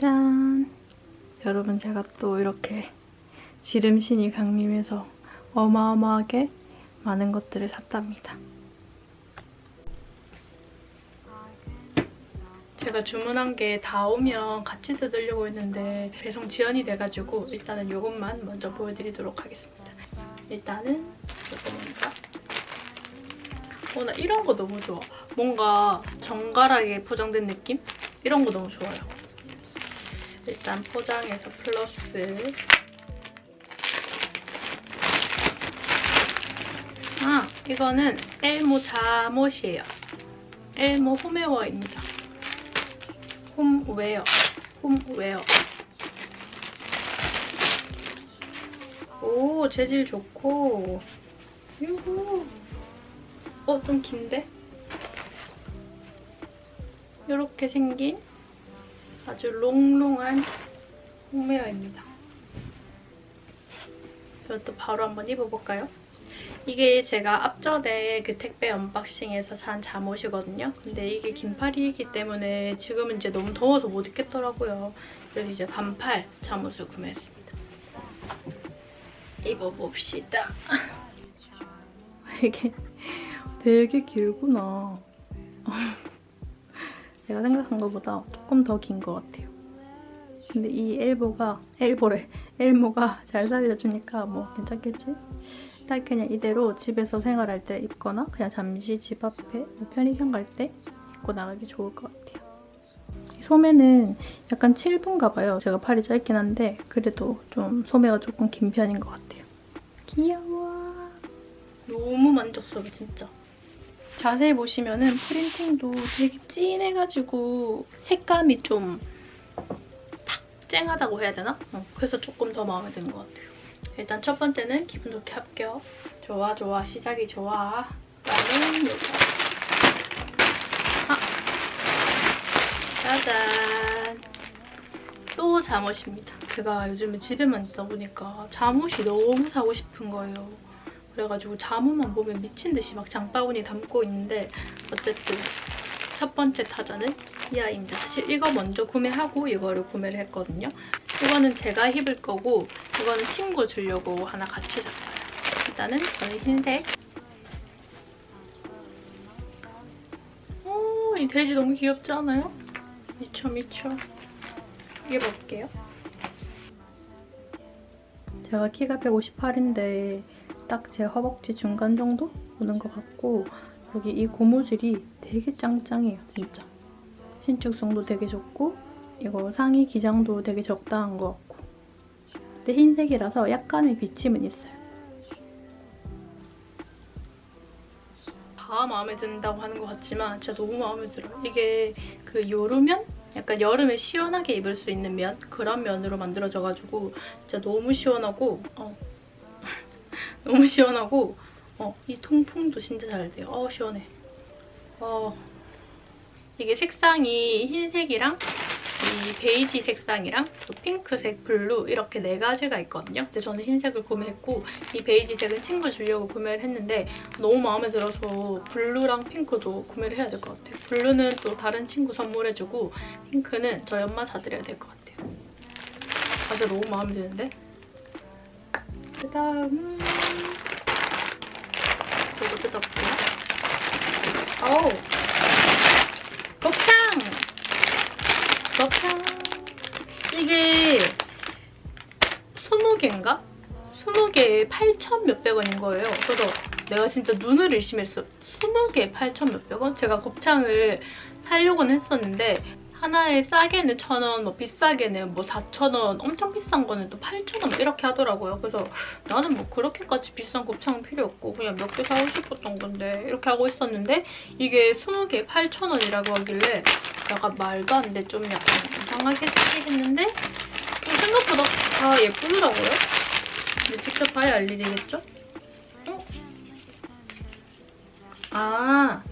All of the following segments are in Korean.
짠! 여러분 제가 또 이렇게 지름신이 강림해서 어마어마하게 많은 것들을 샀답니다. 제가 주문한 게 다 오면 같이 뜯으려고 했는데 배송 지연이 돼가지고 일단은 이것만 먼저 보여드리도록 하겠습니다. 일단은 뭔가 어, 나 이런 거 너무 좋아. 뭔가 정갈하게 포장된 느낌? 이런 거 너무 좋아요. 일단 포장해서 플러스 아, 이거는 엘모 잠옷이에요. 엘모 홈웨어입니다. 홈웨어. 홈웨어. 오, 재질 좋고. 유후. 어, 좀 긴데? 이렇게 생긴 아주 롱롱한 홈웨어입니다. 이것도 바로 한번 입어볼까요? 이게 제가 앞전에 그 택배 언박싱에서 산 잠옷이거든요. 근데 이게 긴팔이기 때문에 지금은 이제 너무 더워서 못 입겠더라고요. 그래서 이제 반팔 잠옷을 구매했습니다. 입어봅시다. 이게 되게 길구나. 제가 생각한 것보다 조금 더 긴 것 같아요. 근데 이 엘보가 엘보래 엘모가 잘 살려주니까 뭐 괜찮겠지? 딱 그냥 이대로 집에서 생활할 때 입거나 그냥 잠시 집 앞에 뭐 편의점 갈 때 입고 나가기 좋을 것 같아요. 이 소매는 약간 7분가 봐요. 제가 팔이 짧긴 한데 그래도 좀 소매가 조금 긴 편인 것 같아요. 귀여워. 너무 만족스러워 진짜. 자세히 보시면은 프린팅도 되게 진해가지고 색감이 좀탁 쨍하다고 해야 되나? 어, 그래서 조금 더 마음에 드는 것 같아요. 일단 첫 번째는 기분 좋게 합격. 좋아 좋아 시작이 좋아. 나는 이거. 아. 짜잔. 또 잠옷입니다. 제가 요즘에 집에만 있다 보니까 잠옷이 너무 사고 싶은 거예요. 그래가지고 잠옷만 보면 미친 듯이 막 장바구니 담고 있는데 어쨌든 첫 번째 타자는 이 아이입니다. 사실 이거 먼저 구매하고 이거를 구매를 했거든요. 이거는 제가 입을 거고 이거는 친구 주려고 하나 같이 샀어요. 일단은 저는 흰색. 오, 이 돼지 너무 귀엽지 않아요? 미쳐 미쳐. 입어볼게요. 제가 키가 158인데 딱 제 허벅지 중간 정도 오는 것 같고 여기 이 고무줄이 되게 짱짱해요, 진짜. 신축성도 되게 좋고 이거 상의 기장도 되게 적당한 것 같고 근데 흰색이라서 약간의 비침은 있어요. 다 마음에 든다고 하는 것 같지만 진짜 너무 마음에 들어요. 이게 그 요르면? 약간 여름에 시원하게 입을 수 있는 면? 그런 면으로 만들어져가지고 진짜 너무 시원하고 어. 너무 시원하고 어, 이 통풍도 진짜 잘 돼요. 어, 시원해. 어, 이게 색상이 흰색이랑 이 베이지 색상이랑 또 핑크색, 블루 이렇게 네 가지가 있거든요. 근데 저는 흰색을 구매했고 이 베이지색은 친구 주려고 구매를 했는데 너무 마음에 들어서 블루랑 핑크도 구매를 해야 될 것 같아요. 블루는 또 다른 친구 선물해주고 핑크는 저희 엄마 사드려야 될 것 같아요. 아, 진짜 너무 마음에 드는데? 그 다음은 이거 뜯어볼게요. 어우! 곱창! 곱창! 이게 20개인가? 20개에 8천 몇백 원인 거예요. 그래서 내가 진짜 눈을 의심했어. 20개에 8천 몇백 원? 제가 곱창을 사려고는 했었는데 하나에 싸게는 천 원, 뭐 비싸게는 뭐 사천 원, 엄청 비싼 거는 또 팔천 원 이렇게 하더라고요. 그래서 나는 뭐 그렇게까지 비싼 곱창은 필요 없고 그냥 몇 개 사고 싶었던 건데 이렇게 하고 있었는데 이게 20개에 8천 원이라고 하길래 약간 말도 안 돼. 좀 약간 이상하게 쓰긴 했는데 좀 생각보다 다 예쁘더라고요. 근데 직접 봐야 알 일이겠죠? 어? 아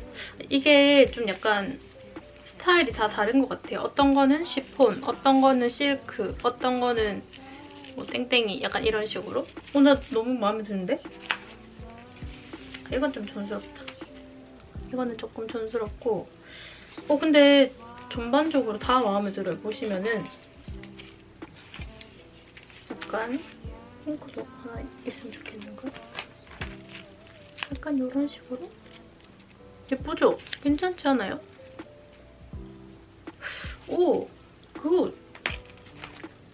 이게 좀 약간 스타일이 다 다른 것 같아요. 어떤 거는 시폰, 어떤 거는 실크, 어떤 거는 뭐 땡땡이 약간 이런 식으로. 어, 나 너무 마음에 드는데? 이건 좀 촌스럽다. 이거는 조금 촌스럽고 어 근데 전반적으로 다 마음에 들어요. 보시면은 약간 핑크도 하나 있으면 좋겠는걸? 약간 이런 식으로 예쁘죠? 괜찮지 않아요? 오! 굿!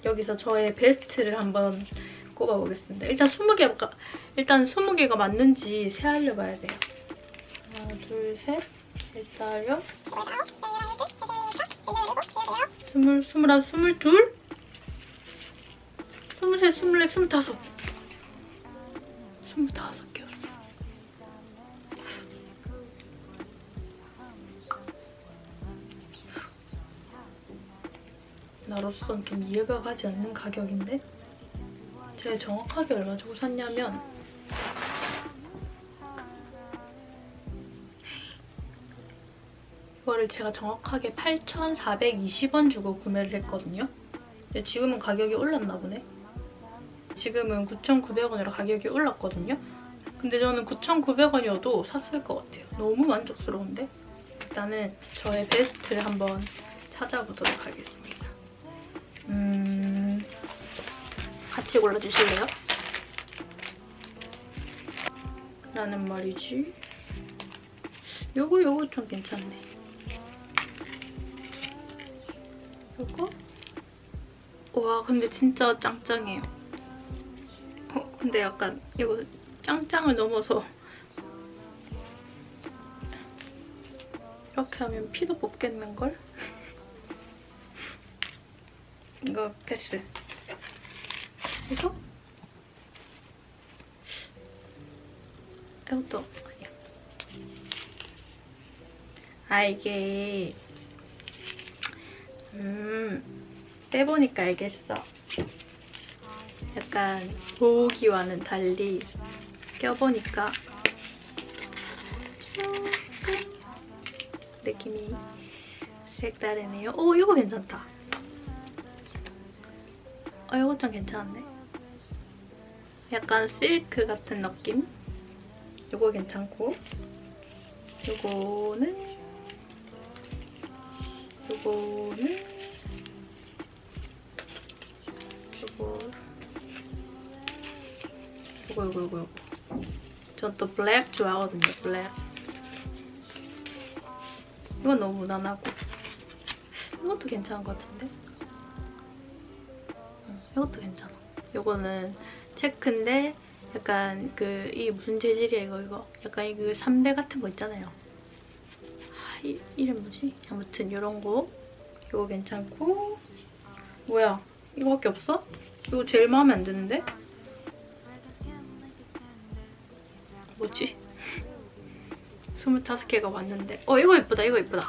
여기서 저의 베스트를 한번 꼽아보겠습니다. 일단 20개가 일단 20개가 맞는지 세알려 봐야 돼요. 하나, 둘, 셋, 일단요. 스물, 스물하나, 스물둘, 스물셋, 스물넷, 스물다섯. 스물다섯 나로선 좀 이해가 가지 않는 가격인데 제가 정확하게 얼마 주고 샀냐면 이거를 제가 정확하게 8,420원 주고 구매를 했거든요. 지금은 가격이 올랐나 보네. 지금은 9,900원으로 가격이 올랐거든요. 근데 저는 9,900원이어도 샀을 것 같아요. 너무 만족스러운데? 일단은 저의 베스트를 한번 찾아보도록 하겠습니다. 같이 골라주실래요? 라는 말이지. 요거 요거 좀 괜찮네. 요거? 와 근데 진짜 짱짱해요. 어 근데 약간 이거 짱짱을 넘어서 이렇게 하면 피도 뽑겠는걸? 이거 패스. 이거? 이것도 아니야. 아 이게 음 떼보니까 알겠어. 약간 보기와는 달리 껴보니까 조금 느낌이 색다르네요. 오 이거 괜찮다. 어, 이거 좀 괜찮은데? 약간 실크 같은 느낌? 이거 괜찮고. 요거는 요거 요거 요거 요거 요거. 전 또 블랙 좋아하거든요 블랙. 이건 너무 무난하고. 이것도 괜찮은 것 같은데? 응, 이것도 괜찮아. 요거는 체크인데 약간 그 이 무슨 재질이야 이거 이거. 약간 이그 삼배 같은 거 있잖아요. 아, 이, 이름 뭐지? 아무튼 이런 거. 이거 괜찮고. 뭐야? 이거밖에 없어? 이거 제일 마음에 안 드는데? 뭐지? 25개가 왔는데. 어 이거 예쁘다 이거 예쁘다.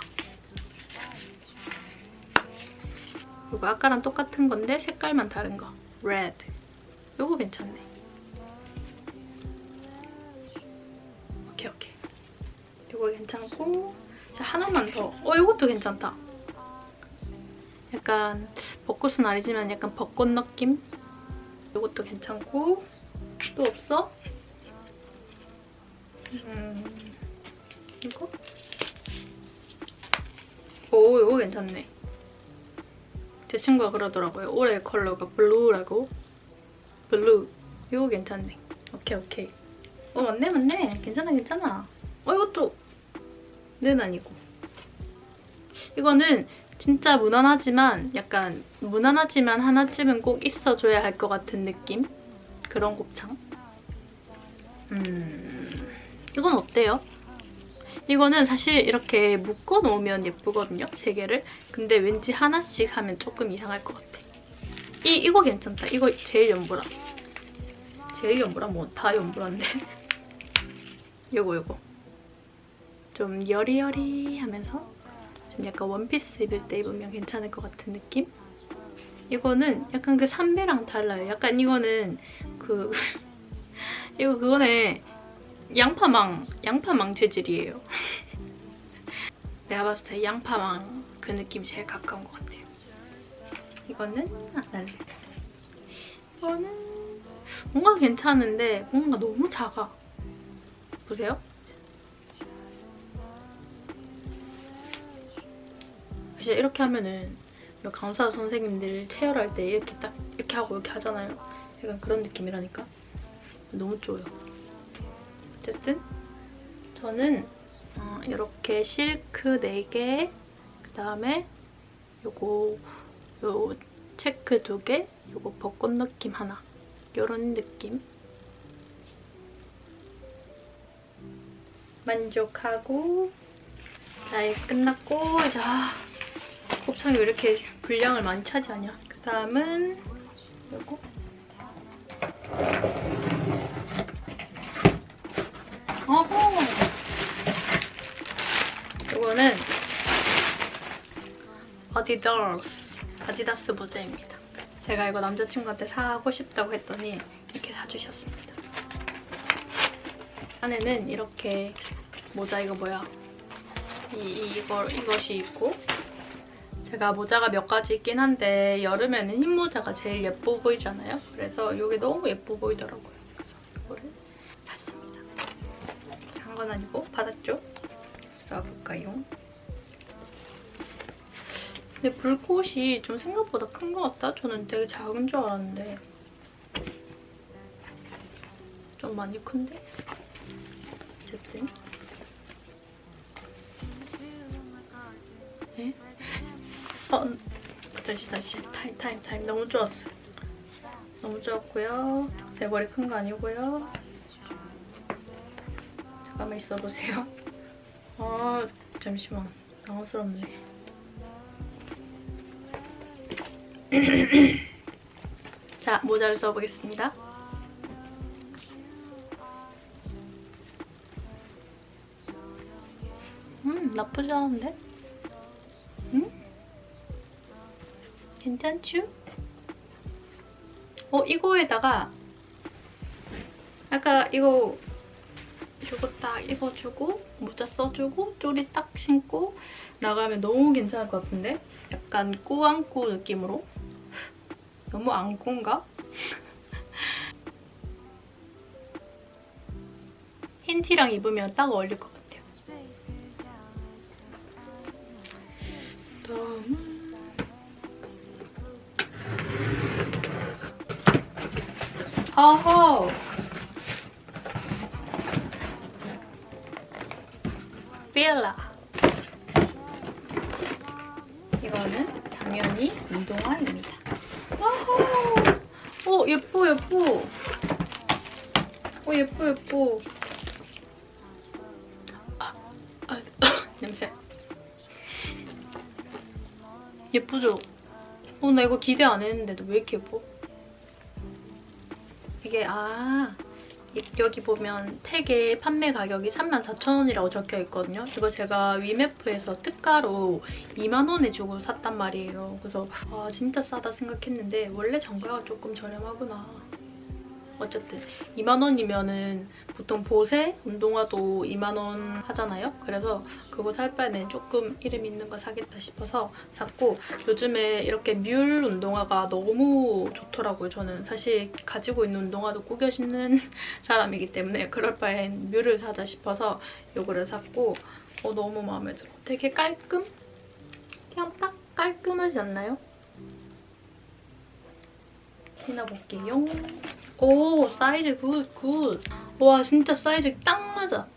이거 아까랑 똑같은 건데 색깔만 다른 거. Red 이거 괜찮네. 오케이 오케이. 이거 괜찮고 자 하나만 더. 어 이것도 괜찮다. 약간 벚꽃은 아니지만 약간 벚꽃 느낌? 이것도 괜찮고 또 없어? 음 이거? 오 이거 괜찮네. 제 친구가 그러더라고요. 올해 컬러가 블루라고 블루. 이거 괜찮네. 오케이 오케이. 어 맞네 맞네. 괜찮아 괜찮아. 어 이것도 는 아니고 이거는 진짜 무난하지만 약간 무난하지만 하나쯤은 꼭 있어줘야 할 것 같은 느낌? 그런 곱창? 음 이건 어때요? 이거는 사실 이렇게 묶어 놓으면 예쁘거든요 세 개를. 근데 왠지 하나씩 하면 조금 이상할 것 같아. 이, 이거 괜찮다. 이거 제일 연보라 제일 연보라 뭐 다 연보라인데 요거 요거 좀 여리여리 하면서 좀 약간 원피스 입을 때 입으면 괜찮을 것 같은 느낌? 이거는 약간 그 삼배랑 달라요. 약간 이거는 그 이거 그거네 양파망 양파망 재질이에요. 내가 봤을 때 양파망 그 느낌이 제일 가까운 것 같아요. 이거는 안 할래. 이거는 뭔가 괜찮은데 뭔가 너무 작아. 보세요. 사실 이렇게 하면은 강사 선생님들 체열할 때 이렇게 딱 이렇게 하고 이렇게 하잖아요. 약간 그런 느낌이라니까. 너무 좋아요. 어쨌든 저는 어, 이렇게 실크 4개, 그 다음에 요거 요 체크 2개, 요거 벚꽃 느낌 하나 요런 느낌? 만족하고 잘 끝났고 아, 곱창이 왜 이렇게 분량을 많이 차지하냐? 그 다음은 요거? 어허! 요거는 아디다스 아디다스 모자입니다 제가 이거 남자친구한테 사고 싶다고 했더니 이렇게 사주셨습니다. 안에는 이렇게 모자 이거 뭐야? 이, 이거, 이것이 있고 제가 모자가 몇 가지 있긴 한데 여름에는 흰 모자가 제일 예뻐 보이잖아요? 그래서 이게 너무 예뻐 보이더라고요. 그래서 이거를 샀습니다. 산 건 아니고 받았죠 써볼까요? 근데 불꽃이 좀 생각보다 큰 것 같다? 저는 되게 작은 줄 알았는데. 좀 많이 큰데? 어쨌든. 네? 어, 다시 다시. 타임 타임 타임. 너무 좋았어요. 너무 좋았고요. 제 머리 큰 거 아니고요. 잠깐만 있어보세요. 아 잠시만. 당황스럽네 자 모자를 써보겠습니다 음 나쁘지 않은데? 음? 괜찮쥬? 어 이거에다가 아까 이거 이거 딱 입어주고 모자 써주고 쪼리 딱 신고 나가면 너무 괜찮을 것 같은데? 약간 꾸안꾸 느낌으로 너무 안꾸인가? 흰 티랑 입으면 딱 어울릴 것 같아요. 다음은 어허! 빌라 이거는 당연히 운동화입니다. 어허! 어 예뻐 예뻐. 어 예뻐 예뻐. 아, 아 냄새. 예쁘죠? 어, 나 이거 기대 안 했는데도 왜 이렇게 예뻐? 이게, 아, 이- 여기 보면 택에 판매 가격이 34,000원이라고 적혀 있거든요. 이거 제가 위메프에서 특가로 2만원에 주고 샀단 말이에요. 그래서, 아, 진짜 싸다 생각했는데, 원래 정가가 조금 저렴하구나. 어쨌든 2만 원이면은 보통 보세 운동화도 2만 원 하잖아요. 그래서 그거 살 바에는 조금 이름 있는 거 사겠다 싶어서 샀고 요즘에 이렇게 뮬 운동화가 너무 좋더라고요. 저는 사실 가지고 있는 운동화도 꾸겨 신는 사람이기 때문에 그럴 바엔 뮬을 사자 싶어서 이거를 샀고 어, 너무 마음에 들어. 되게 깔끔? 그냥 딱 깔끔하지 않나요? 신어볼게요. 오 사이즈 굿 굿. 와 진짜 사이즈 딱 맞아.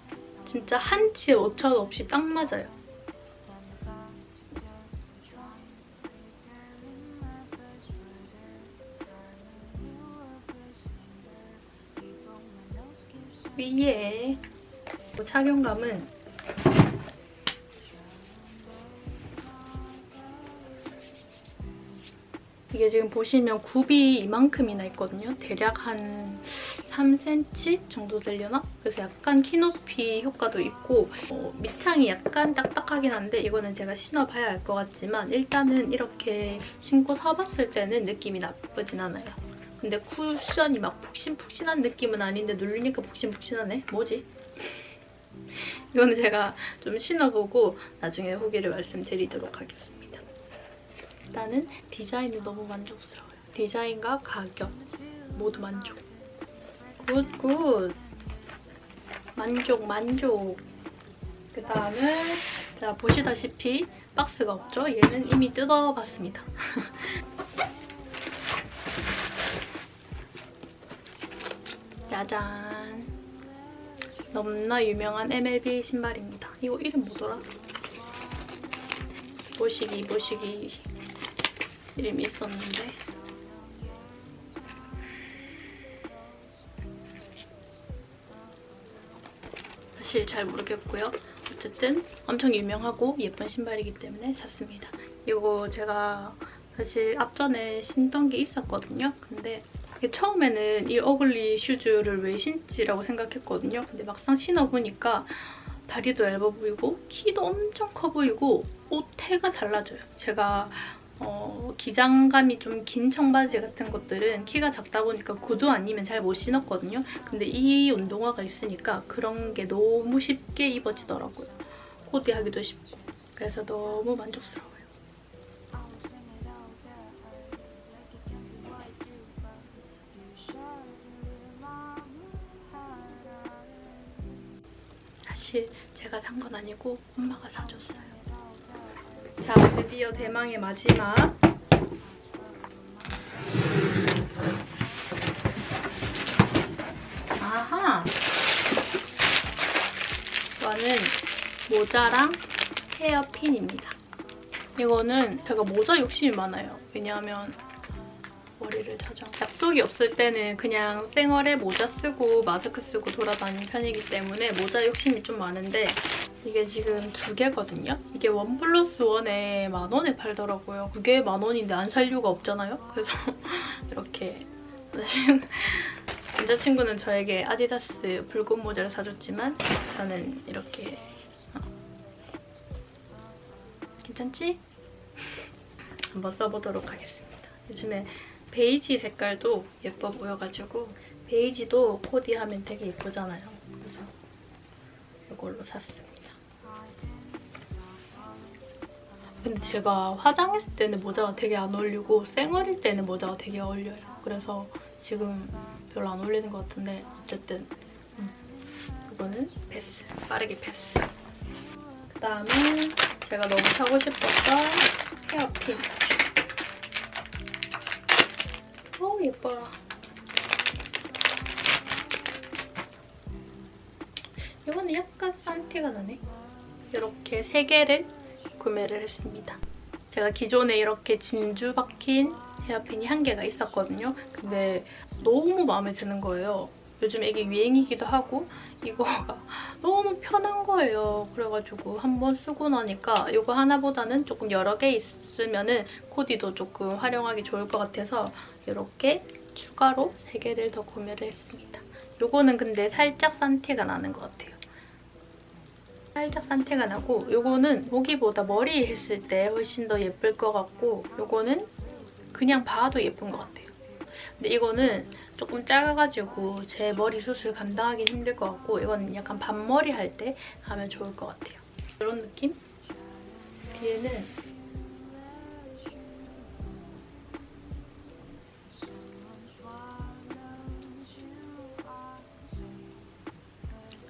진짜 한 치의 오차도 없이 딱 맞아요. 위에 착용감은 이게 지금 보시면 굽이 이만큼이나 있거든요. 대략 한 3cm 정도 되려나? 그래서 약간 키 높이 효과도 있고 어, 밑창이 약간 딱딱하긴 한데 이거는 제가 신어봐야 알 것 같지만 일단은 이렇게 신고 서봤을 때는 느낌이 나쁘진 않아요. 근데 쿠션이 막 푹신푹신한 느낌은 아닌데 누르니까 푹신푹신하네? 뭐지? 이거는 제가 좀 신어보고 나중에 후기를 말씀드리도록 하겠습니다. 일단은 디자인이 너무 만족스러워요. 디자인과 가격 모두 만족. 굿, 굿. 만족, 만족. 그 다음은 자 보시다시피 박스가 없죠? 얘는 이미 뜯어봤습니다. 짜잔. 너무나 유명한 MLB 신발입니다. 이거 이름 뭐더라? 모시기, 모시기 이름이 있었는데. 사실 잘 모르겠고요. 어쨌든 엄청 유명하고 예쁜 신발이기 때문에 샀습니다. 이거 제가 사실 앞전에 신던 게 있었거든요. 근데 처음에는 이 어글리 슈즈를 왜 신지라고 생각했거든요. 근데 막상 신어보니까 다리도 얇아 보이고 키도 엄청 커 보이고 옷 태가 달라져요. 제가 어, 기장감이 좀 긴 청바지 같은 것들은 키가 작다 보니까 구두 아니면 잘 못 신었거든요. 근데 이 운동화가 있으니까 그런 게 너무 쉽게 입어지더라고요. 코디하기도 쉽고. 그래서 너무 만족스러워요. 사실 제가 산 건 아니고 엄마가 사줬어요. 자, 드디어 대망의 마지막. 아하! 이거는 모자랑 헤어핀입니다. 이거는 제가 모자 욕심이 많아요. 왜냐하면 머리를 자주 약속이 없을 때는 그냥 쌩얼에 모자 쓰고 마스크 쓰고 돌아다니는 편이기 때문에 모자 욕심이 좀 많은데 이게 지금 두 개거든요. 이게 원 플러스 원에 만 원에 팔더라고요. 그게 만 원인데 안 살 이유가 없잖아요. 그래서 이렇게 남자친구는 저에게 아디다스 붉은 모자를 사줬지만 저는 이렇게 어. 괜찮지? 한번 써보도록 하겠습니다. 요즘에 베이지 색깔도 예뻐 보여가지고 베이지도 코디하면 되게 예쁘잖아요. 그래서 이걸로 샀습니 근데 제가 화장했을 때는 모자가 되게 안 어울리고 쌩얼일 때는 모자가 되게 어울려요. 그래서 지금 별로 안 어울리는 것 같은데 어쨌든 음, 이거는 패스. 빠르게 패스. 그다음에 제가 너무 사고 싶었던 헤어핀. 어우 예뻐라. 이거는 약간 싼 티가 나네. 이렇게 세 개를 구매를 했습니다. 제가 기존에 이렇게 진주 박힌 헤어핀이 한 개가 있었거든요. 근데 너무 마음에 드는 거예요. 요즘 이게 유행이기도 하고 이거가 너무 편한 거예요. 그래가지고 한 번 쓰고 나니까 이거 하나보다는 조금 여러 개 있으면 은 코디도 조금 활용하기 좋을 것 같아서 이렇게 추가로 3개를 더 구매를 했습니다. 이거는 근데 살짝 싼 티가 나는 것 같아요. 살짝 싼 티가 나고 이거는 모기보다 머리 했을 때 훨씬 더 예쁠 것 같고 이거는 그냥 봐도 예쁜 것 같아요. 근데 이거는 조금 작아가지고 제 머리 숱을 감당하기 힘들 것 같고 이거는 약간 반머리 할 때 하면 좋을 것 같아요. 이런 느낌? 뒤에는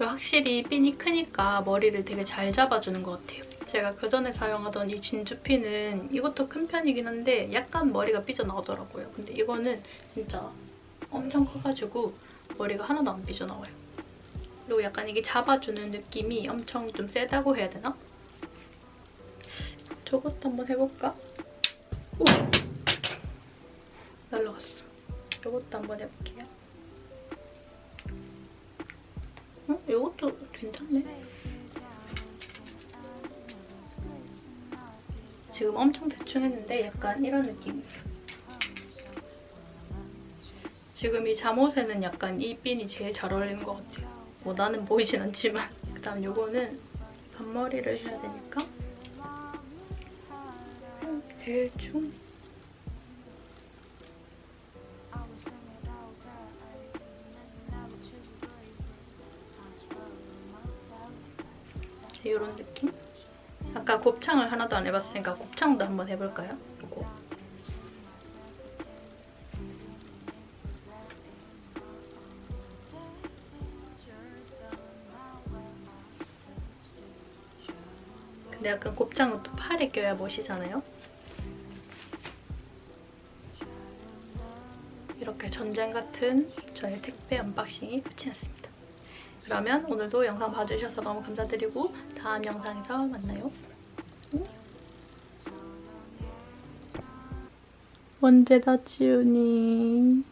확실히 핀이 크니까 머리를 되게 잘 잡아주는 것 같아요. 제가 그 전에 사용하던 이 진주핀은 이것도 큰 편이긴 한데 약간 머리가 삐져나오더라고요. 근데 이거는 진짜 엄청 커가지고 머리가 하나도 안 삐져나와요. 그리고 약간 이게 잡아주는 느낌이 엄청 좀 세다고 해야 되나? 저것도 한번 해볼까? 오! 날라갔어. 이것도 한번 해볼게요. 이것도 괜찮네. 지금 엄청 대충 했는데 약간 이런 느낌이에요. 지금 이 잠옷에는 약간 이 핀이 제일 잘 어울리는 것 같아요. 뭐 나는 보이진 않지만 그 다음 요거는 반머리를 해야 되니까 이렇게 대충 이런 느낌? 아까 곱창을 하나도 안 해봤으니까 곱창도 한번 해볼까요? 요거. 근데 약간 곱창은 또 팔에 껴야 멋이잖아요? 이렇게 전쟁 같은 저의 택배 언박싱이 끝이 났습니다. 그러면 오늘도 영상 봐주셔서 너무 감사드리고 다음 영상에서 만나요. 응? 언제 다 치우니?